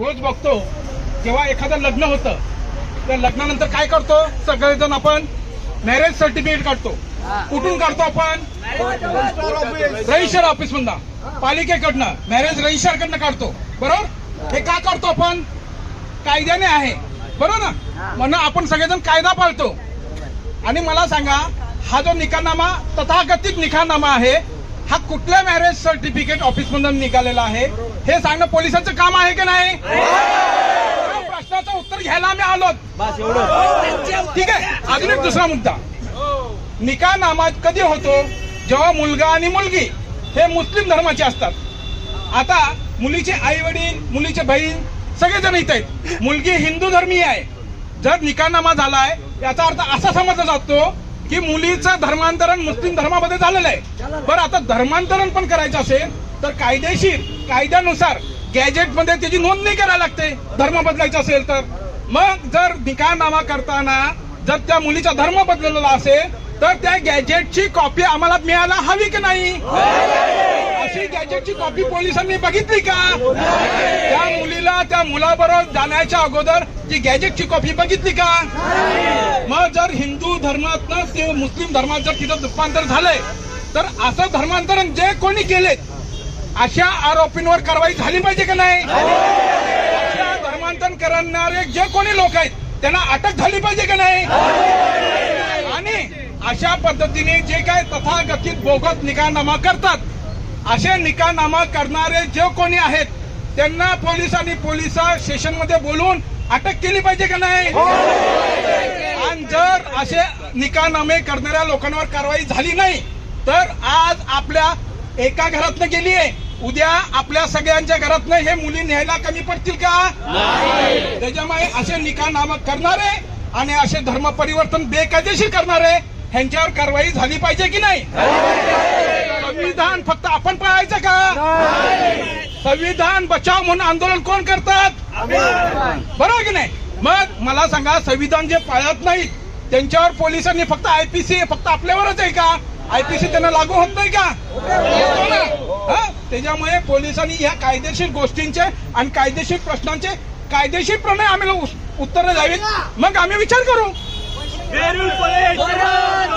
रोज बघतो जेव्हा एखादं लग्न होतं तर लग्नानंतर काय करतो? सगळेजण आपण मॅरेज सर्टिफिकेट काढतो. कुठून काढतो आपण? रजिस्टर ऑफिस मधनं. पालिकेकडनं. मॅरेज रजिस्टर कडनं काढतो. बरोबर? हे का करतो आपण? कायद्याने आहे. बरोबर ना? म्हणून आपण सगळेजण कायदा पाळतो. आणि मला सांगा हा जो निकालनामा तथाकथित निकालनामा आहे हा कुठल्या मॅरेज सर्टिफिकेट ऑफिस मधून निघालेला आहे? हे सांगणं पोलिसांचं काम आहे की नाही? प्रश्नाचं उत्तर घ्यायला आम्ही आलो ठीक आहे. अजून एक दुसरा मुद्दा. निकालनामा कधी होतो? जेव्हा मुलगा आणि मुलगी हे मुस्लिम धर्माचे असतात. आता मुलीचे आई वडील मुलीचे बहीण सगळेजण इथे आहेत. मुलगी हिंदू धर्मीय आहे. जर निकालनामा झालाय याचा अर्थ असा समजला जातो की मुलीचं धर्मांतरण मुस्लिम धर्मामध्ये झालेलं आहे. बरं आता धर्मांतरण पण करायचं असेल तर कायदेशीर कायद्यानुसार गॅजेटमध्ये त्याची नोंदणी करायला लागते. धर्म बदलायचा असेल तर. मग जर निकालनामा करताना जर त्या मुलीचा धर्म बदललेला असेल तर त्या गॅजेटची कॉपी आम्हाला मिळायला हवी की नाही? अशी गॅजेटची कॉपी पोलिसांनी बघितली का? त्या मुलीला त्या मुलाबरोबर जाण्याच्या अगोदर ती गॅजेटची कॉपी बघितली का? मग जर हिंदू धर्मातनं ते मुस्लिम धर्मात जर तिथं रूपांतर झालंय तर असं धर्मांतरण जे कोणी केलेत अशा आरोपींवर कारवाई झाली पाहिजे का नाही? अशा धर्मांतरण करणारे जे कोणी लोक आहेत त्यांना अटक झाली पाहिजे का नाही? आणि अशा पद्धतीने जे काय तथाकथित बोगस निकालनामा करतात असे निकालनामा करणारे जे कोणी आहेत त्यांना पोलिसांनी पोलिसा स्टेशनमध्ये बोलून अटक केली पाहिजे का नाही? आणि जर असे निकालनामे करणाऱ्या लोकांवर कारवाई झाली नाही तर आज आपल्या एका घरातनं गेली आहे. उद्या आपल्या सगळ्यांच्या घरातनं हे मुली न्यायला कमी पडतील का? त्याच्यामुळे असे निकालनामा करणारे आणि असे धर्म परिवर्तन बेकायदेशीर करणारे ह्यांच्यावर कारवाई झाली पाहिजे की नाही? संविधान फक्त आपण पाळायचं का? संविधान बचाव म्हणून आंदोलन कोण करतात? बरोबर की नाही? मग मला सांगा संविधान जे पाळत नाहीत त्यांच्यावर पोलिसांनी फक्त आयपीसी फक्त आपल्यावरच आहे का? आयपीसी त्यांना लागू होत नाही का? त्याच्यामुळे पोलिसांनी या कायदेशीर गोष्टींचे आणि कायदेशीर प्रश्नांचे कायदेशीर प्रमाणे आम्ही उत्तरं द्यावीत. मग आम्ही विचार करू. वेरूळ पोलीस